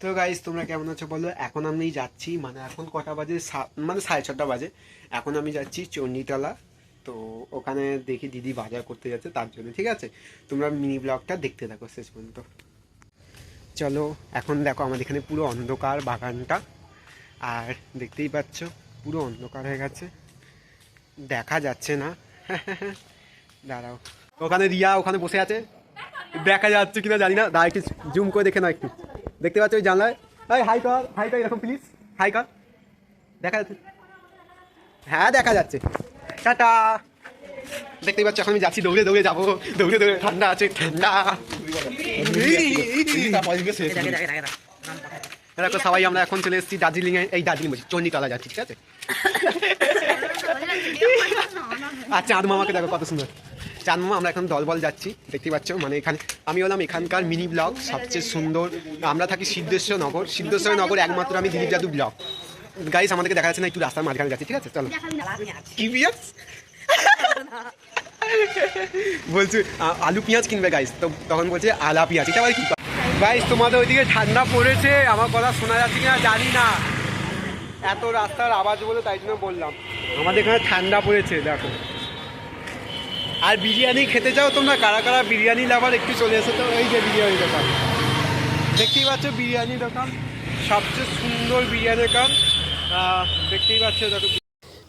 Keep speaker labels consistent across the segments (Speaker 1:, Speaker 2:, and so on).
Speaker 1: তো গাইস তোমরা কেমন আছো বলো? এখন আমি যাচ্ছি মানে এখন কটা বাজে? মানে সাড়ে ছটা বাজে। এখন আমি যাচ্ছি চণ্ডীতলা। তো ওখানে দেখি দিদি বাজার করতে যাচ্ছে, তার জন্য, ঠিক আছে? তোমরা মিনি ব্লগটা দেখতে থাকো শেষ পর্যন্ত। চলো, এখন দেখো আমাদের এখানে পুরো অন্ধকার বাগানটা। আর দেখতেই পাচ্ছ, পুরো অন্ধকার হয়ে গেছে। দেখা যাচ্ছে না। দাঁড়াও। ওখানে রিয়া ওখানে বসে আছে। দেখা যাচ্ছে কিনা জানি না। দা একটু জুম করে দেখে না একটু। দেখতে পাচ্ছ ওই জানলায়। এই হাই কর হাই কর এরকম প্লিজ হাই কর। দেখা যাচ্ছে। হ্যাঁ দেখা যাচ্ছে। টাটা। দেখতেই পাচ্ছ এখন আমি যাচ্ছি দৌড়ে দৌড়ে যাব। দৌড়ে দৌড়ে ঠান্ডা আছে ঠান্ডা। দেখো সবাই আমরা এখন চলে এসেছি দার্জিলিং এ এই দার্জিলিং বলছি চণ্ডীতলা যাচ্ছি ঠিক আছে? আর চাঁদ মামাকে দেখো কত সুন্দর। চাঁদ মামা আমরা এখন দলবল যাচ্ছি দেখতে পাচ্ছ মানে এখানে আমি হলাম এখানকার মিনি ব্লগ সবচেয়ে সুন্দর আমরা থাকি সিদ্ধেশ্বর নগর সিদ্ধেশ্বর নগর একমাত্র আমি দিলীপ যাদু ব্লগ গাইস আমাদেরকে দেখা যাচ্ছে না একটু রাস্তার মাঝখানে যাচ্ছি ঠিক আছে? চলো। কি বলছে আলু পেঁয়াজ কিনবে গাইস তো তখন বলছে আলা পেঁয়াজ এটা আবার কি? গাইস তোমাদের ওইদিকে ঠান্ডা পড়েছে আমার কথা শোনা যাচ্ছে কিনা জানি না। এত রাস্তার আওয়াজ বলে তাই জন্য বললাম। আমাদের এখানে ঠান্ডা পড়েছে দেখো। আর বিরিয়ানি খেতে চাও তোমরা? কারা কারা বিরিয়ানি লাভার? একটু চলে এসে তো। এই যে বিরিয়ানি দোকান। দেখতেই পাচ্ছ বিরিয়ানি দোকান। সবচেয়ে সুন্দর বিরিয়ানি দোকান। দেখতেই পাচ্ছ, দেখো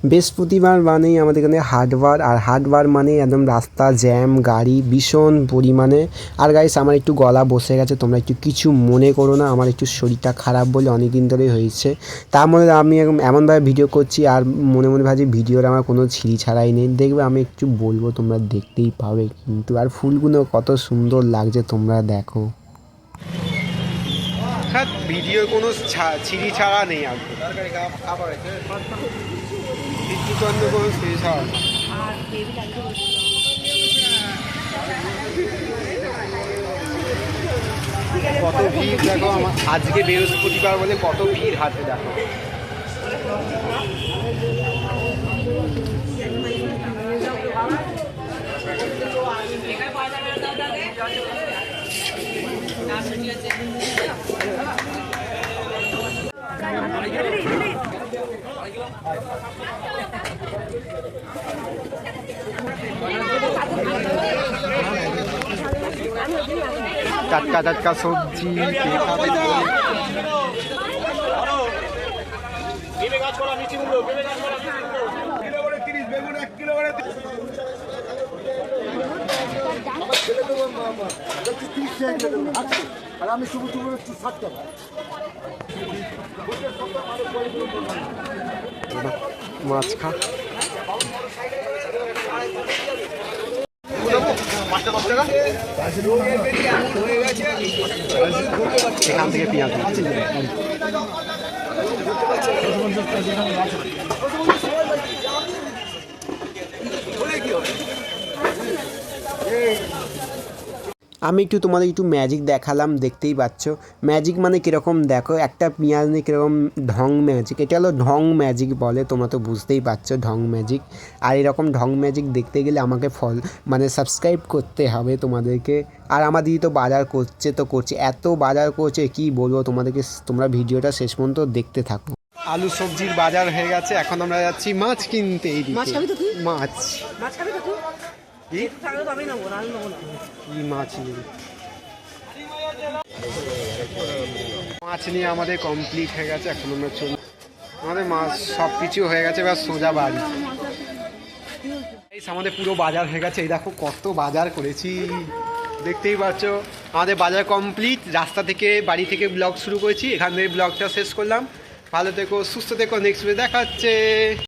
Speaker 1: বৃহস্পতিবার মানেই আমাদের এখানে হাটবার আর হাটবার মানে একদম রাস্তা জ্যাম গাড়ি ভীষণ পরিমাণে। আর গাইস আমার একটু গলা বসে গেছে, তোমরা একটু কিছু মনে করো না, আমার একটু শরীরটা খারাপ বলে অনেক দিন ধরেই হয়েছে। তার মধ্যে আমি এরকম এমনভাবে ভিডিও করছি, আর মনে মনে ভাবছি ভিডিওর আমার কোনো ছিঁড়ি ছাড়াই নেই। দেখবে আমি একটু বলব, তোমরা দেখতেই পাবে কিন্তু। আর ফুলগুলো কত সুন্দর লাগছে, তোমরা দেখো। ভিডিও কোনো ছিঁড়ি ছাড়া নেই আর কোনো ছাড়া নেই কত ভিড় দেখো আমার আজকে বৃহস্পতিবার বলে কত ভিড় হাতে দেখো। টাটকা টাটকা সবজি বলে।
Speaker 2: আর আমি শুভ শুভ একটু ষাট
Speaker 1: মাছ খা এখান থেকে পেঁয়াজ নিচ্ছি। আমি একটু তোমাদের একটু ম্যাজিক দেখালাম দেখতেই পাচ্ছ। ম্যাজিক মানে কীরকম দেখো একটা পেঁয়াজ নিয়ে কীরকম ঢং ম্যাজিক এটা হলো ঢং ম্যাজিক বলে তোমরা তো বুঝতেই পারছ ঢং ম্যাজিক আর এরকম ঢং ম্যাজিক দেখতে গেলে আমাকে ফল মানে সাবস্ক্রাইব করতে হবে তোমাদেরকে। আর আমার দিদি তো বাজার করছে তো করছে এত বাজার করছে কি বলব তোমাদেরকে তোমরা ভিডিওটা শেষ পর্যন্ত দেখতে থাকো। আলু সবজির বাজার হয়ে গেছে এখন আমরা যাচ্ছি মাছ কিনতে
Speaker 3: মাছ?
Speaker 1: মাছ। কি মাছ মাছ নিয়ে আমাদের কমপ্লিট হয়ে গেছে, এখন আমরা চল আমাদের মাছ সব কিছু হয়ে গেছে, এবার সোজা বাড়ি। এই আমাদের পুরো বাজার হয়ে গেছে, এই দেখো কত বাজার করেছি। দেখতেই পাচ্ছ, আমাদের বাজার কমপ্লিট রাস্তা থেকে, বাড়ি থেকে ব্লগ শুরু করেছি, এখান থেকে ব্লগটা শেষ করলাম। ভালো থেকো, সুস্থ থেকো নেক্সট দেখা হচ্ছে।